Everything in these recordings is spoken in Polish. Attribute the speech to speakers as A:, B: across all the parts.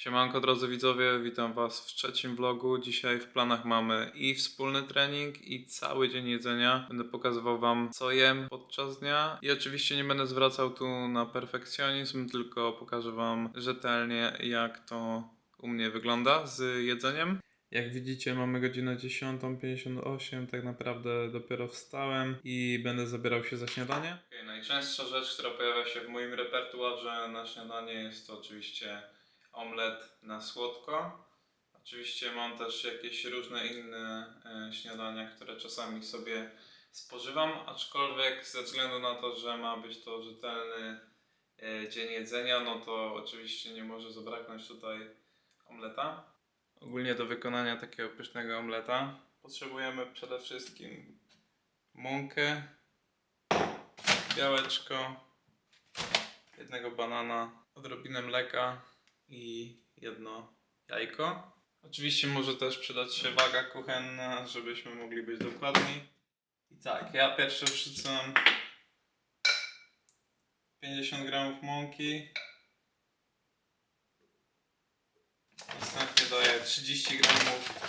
A: Siemanko drodzy widzowie, witam Was w trzecim vlogu. Dzisiaj w planach mamy i wspólny trening i cały dzień jedzenia. Będę pokazywał Wam co jem podczas dnia i oczywiście nie będę zwracał tu na perfekcjonizm, tylko pokażę Wam rzetelnie jak to u mnie wygląda z jedzeniem. Jak widzicie mamy godzinę 10.58, tak naprawdę dopiero wstałem i będę zabierał się za śniadanie. Okay, najczęstsza rzecz, która pojawia się w moim repertuarze na śniadanie jest to oczywiście omlet na słodko. Oczywiście mam też jakieś różne inne e, śniadania, które czasami sobie spożywam, aczkolwiek ze względu na to, że ma być to rzetelny e, dzień jedzenia, no to oczywiście nie może zabraknąć tutaj omleta. Ogólnie do wykonania takiego pysznego omleta potrzebujemy przede wszystkim mąkę, białeczko, jednego banana, odrobinę mleka i jedno jajko. Oczywiście może też przydać się waga kuchenna, żebyśmy mogli być dokładni. I tak, ja pierwszy wrzucam 50 gramów mąki. Następnie daję 30 gramów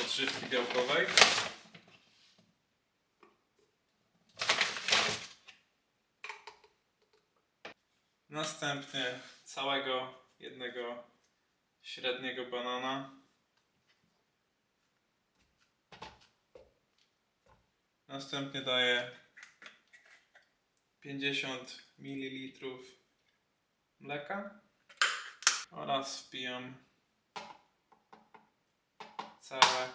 A: odżywki białkowej. Następnie całego jednego średniego banana. Następnie daję 50 ml mleka oraz wpijam całe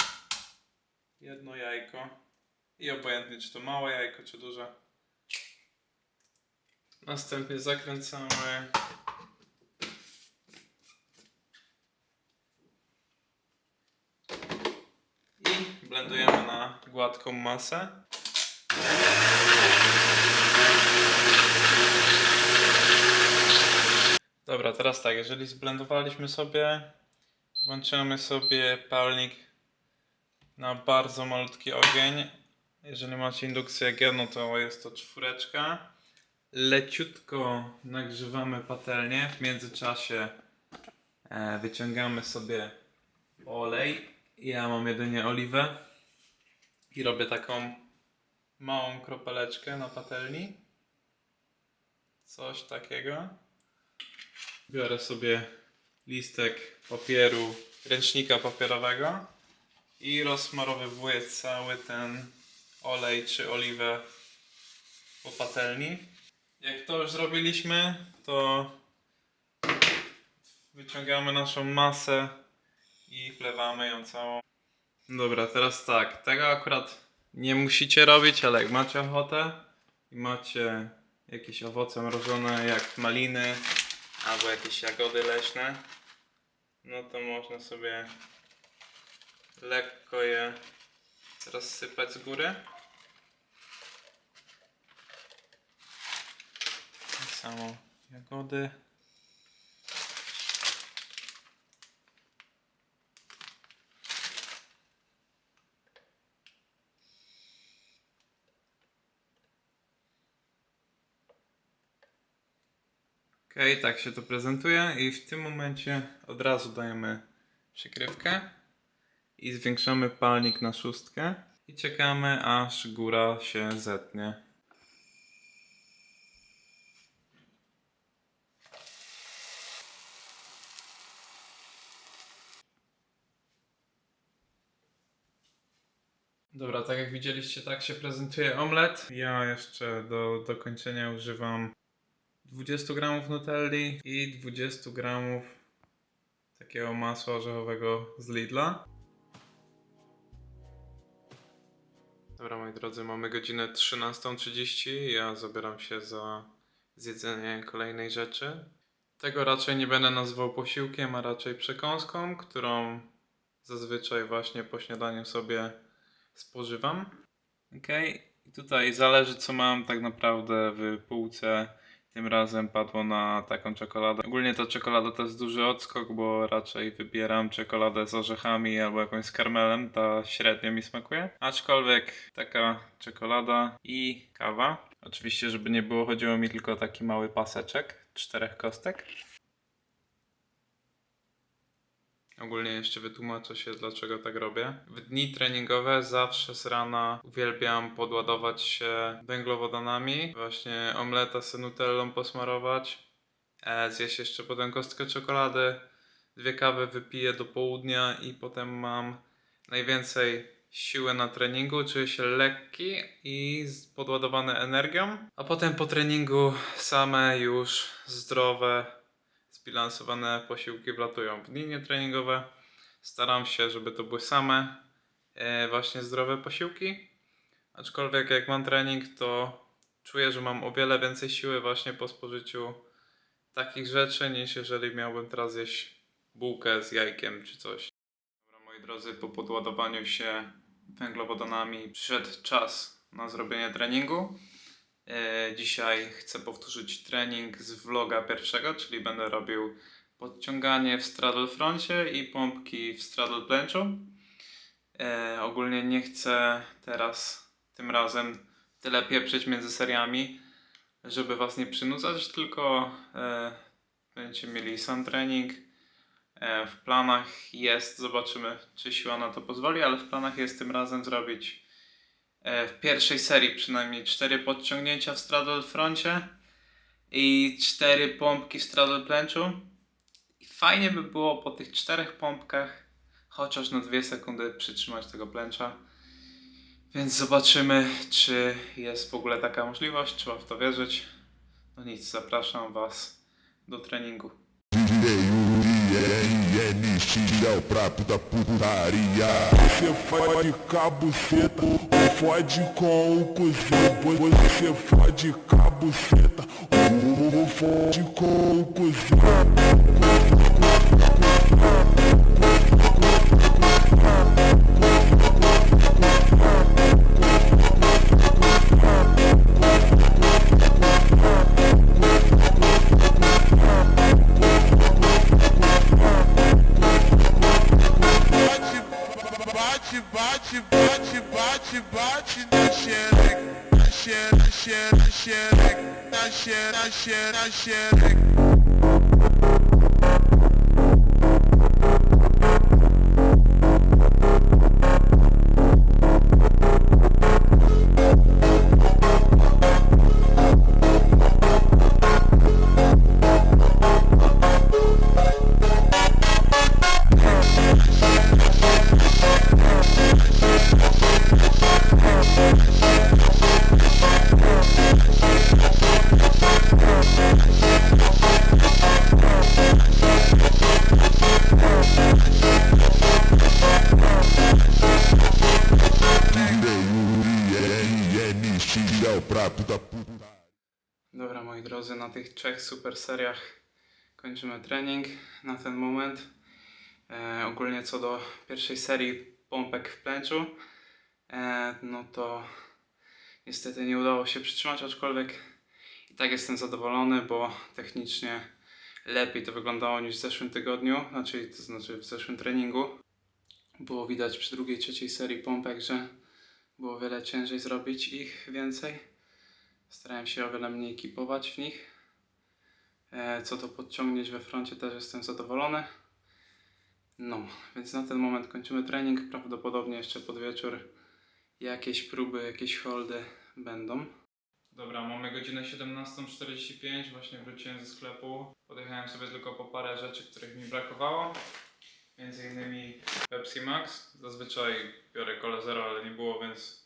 A: jedno jajko i obojętnie czy to małe jajko czy duże. Następnie zakręcamy i blendujemy na gładką masę. Dobra, teraz tak, jeżeli zblendowaliśmy sobie, włączymy sobie palnik na bardzo malutki ogień. Jeżeli macie indukcję jak ja, no to jest to czwóreczka. Leciutko nagrzewamy patelnię, w międzyczasie e, wyciągamy sobie olej. Ja mam jedynie oliwę i robię taką małą kropeleczkę na patelni. Coś takiego. Biorę sobie listek papieru, ręcznika papierowego i rozsmarowywuję cały ten olej czy oliwę po patelni. Jak to już zrobiliśmy, to wyciągamy naszą masę i wlewamy ją całą. Dobra, teraz tak, tego akurat nie musicie robić, ale jak macie ochotę i macie jakieś owoce mrożone jak maliny albo jakieś jagody leśne, no to można sobie lekko je rozsypać z góry. Tak samo jagody. Okej, tak się to prezentuje i w tym momencie od razu dajemy przykrywkę i zwiększamy palnik na szóstkę i czekamy aż góra się zetnie. Dobra, tak jak widzieliście, tak się prezentuje omlet. Ja jeszcze do dokończenia używam 20 gramów nutelli i 20 gramów takiego masła orzechowego z Lidla. Dobra moi drodzy, mamy godzinę 13.30. Ja zabieram się za zjedzenie kolejnej rzeczy. Tego raczej nie będę nazywał posiłkiem, a raczej przekąską, którą zazwyczaj właśnie po śniadaniu sobie spożywam. I tutaj zależy co mam tak naprawdę w półce. Tym razem padło na taką czekoladę. Ogólnie ta czekolada to jest duży odskok, bo raczej wybieram czekoladę z orzechami albo jakąś z karmelem. Ta średnio mi smakuje. Aczkolwiek taka czekolada i kawa. Oczywiście, żeby nie było, chodziło mi tylko o taki mały paseczek czterech kostek. Ogólnie jeszcze wytłumaczę się, dlaczego tak robię. W dni treningowe zawsze z rana uwielbiam podładować się węglowodanami. Właśnie omleta z nutellą posmarować. E, zjeść jeszcze potem kostkę czekolady. Dwie kawy wypiję do południa i potem mam najwięcej siły na treningu. Czuję się lekki i podładowany energią. A potem po treningu same już zdrowe, zbilansowane posiłki wlatują w dni nietreningowe. Staram się, żeby to były same e, właśnie zdrowe posiłki. Aczkolwiek jak mam trening, to czuję, że mam o wiele więcej siły właśnie po spożyciu takich rzeczy, niż jeżeli miałbym teraz jeść bułkę z jajkiem czy coś. Dobra, moi drodzy, po podładowaniu się węglowodanami przyszedł czas na zrobienie treningu. E, Dzisiaj chcę powtórzyć trening z vloga pierwszego, czyli będę robił podciąganie w straddle froncie i pompki w straddle benchu. E, ogólnie nie chcę teraz tym razem tyle pieprzyć między seriami, żeby was nie przynudzać, tylko e, będziecie mieli sam trening. W planach jest, zobaczymy czy siła na to pozwoli, ale w planach jest tym razem zrobić w pierwszej serii przynajmniej cztery podciągnięcia w straddle froncie i cztery pompki w straddle benchu. I fajnie by było po tych czterech pompkach chociaż na dwie sekundy przytrzymać tego plęcza. Więc zobaczymy, czy jest w ogóle taka możliwość, trzeba w to wierzyć. No nic, zapraszam Was do treningu.
B: RN, X é o prato da putaria. Você fode cabuceta, ou fode com o cozinho. Você fode cabuceta, ou fode com o cozinho. Xereca, xereca, xereca.
A: Drodzy, na tych trzech super seriach kończymy trening na ten moment. E, ogólnie co do pierwszej serii pompek w plęczu, e, no to niestety nie udało się przytrzymać, aczkolwiek i tak jestem zadowolony, bo technicznie lepiej to wyglądało niż w zeszłym tygodniu, znaczy, to znaczy w zeszłym treningu. Było widać przy drugiej, trzeciej serii pompek, że było wiele ciężej zrobić ich więcej. Starałem się o wiele mniej kipować w nich. E, Co to podciągnięć we froncie też jestem zadowolony. No, więc na ten moment kończymy trening. Prawdopodobnie jeszcze pod wieczór jakieś próby, jakieś holdy będą. Dobra, mamy godzinę 17.45, właśnie wróciłem ze sklepu. Podjechałem sobie tylko po parę rzeczy, których mi brakowało. Między innymi Pepsi Max. Zazwyczaj biorę Cola Zero, ale nie było, więc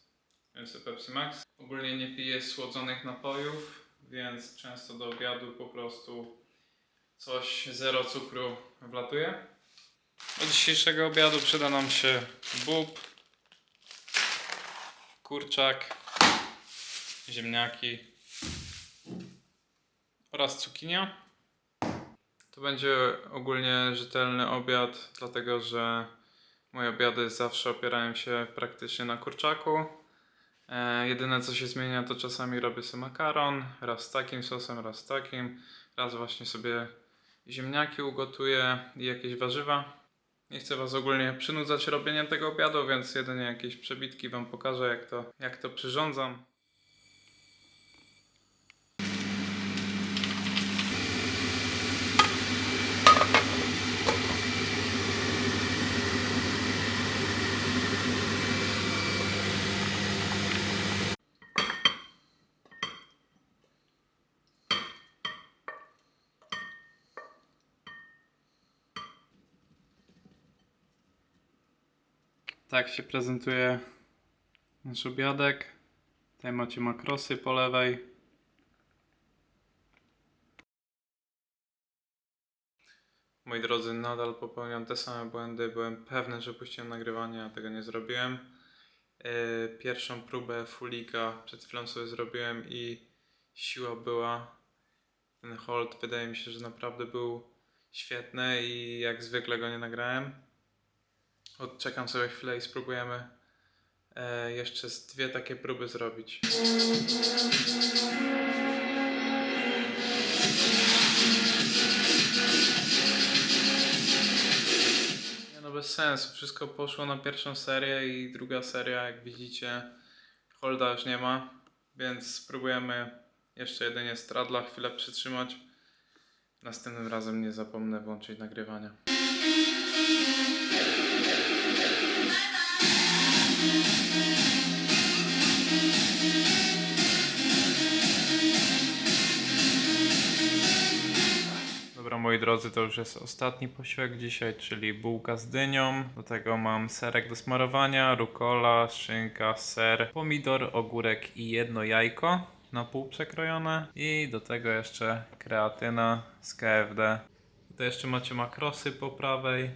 A: Wziąłem sobie Pepsi Max. Ogólnie nie piję słodzonych napojów, więc często do obiadu po prostu coś zero cukru wlatuje. Do dzisiejszego obiadu przyda nam się bób, kurczak, ziemniaki oraz cukinia. To będzie ogólnie rzetelny obiad, dlatego że moje obiady zawsze opierają się praktycznie na kurczaku. E, jedyne co się zmienia to czasami robię sobie makaron, raz takim sosem, raz takim, raz właśnie sobie ziemniaki ugotuję i jakieś warzywa. Nie chcę Was ogólnie przynudzać robieniem tego obiadu, więc jedynie jakieś przebitki Wam pokażę jak to, jak to przyrządzam. Tak się prezentuje nasz obiadek. Tutaj macie makrosy po lewej. Moi drodzy, nadal popełniam te same błędy. Byłem pewny, że puściłem nagrywanie, a tego nie zrobiłem. Yy, Pierwszą próbę fulika przed chwilą sobie zrobiłem i siła była. Ten hold wydaje mi się, że naprawdę był świetny i jak zwykle go nie nagrałem. Odczekam sobie chwilę i spróbujemy e, jeszcze z dwie takie próby zrobić. Nie no bez sensu, wszystko poszło na pierwszą serię i druga seria, jak widzicie, holda już nie ma, więc spróbujemy jeszcze jedynie stradla chwilę przytrzymać. Następnym razem nie zapomnę włączyć nagrywania. Moi drodzy, to już jest ostatni posiłek dzisiaj, czyli bułka z dynią. Do tego mam serek do smarowania, rukola, szynka, ser, pomidor, ogórek i jedno jajko na pół przekrojone. I do tego jeszcze kreatyna z KFD. Tutaj jeszcze macie makrosy po prawej.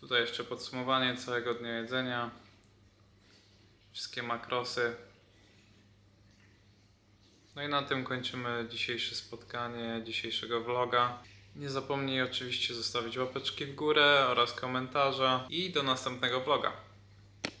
A: Tutaj jeszcze podsumowanie całego dnia jedzenia. Wszystkie makrosy. No i na tym kończymy dzisiejsze spotkanie, dzisiejszego vloga. Nie zapomnij oczywiście zostawić łapeczki w górę oraz komentarza i do następnego vloga.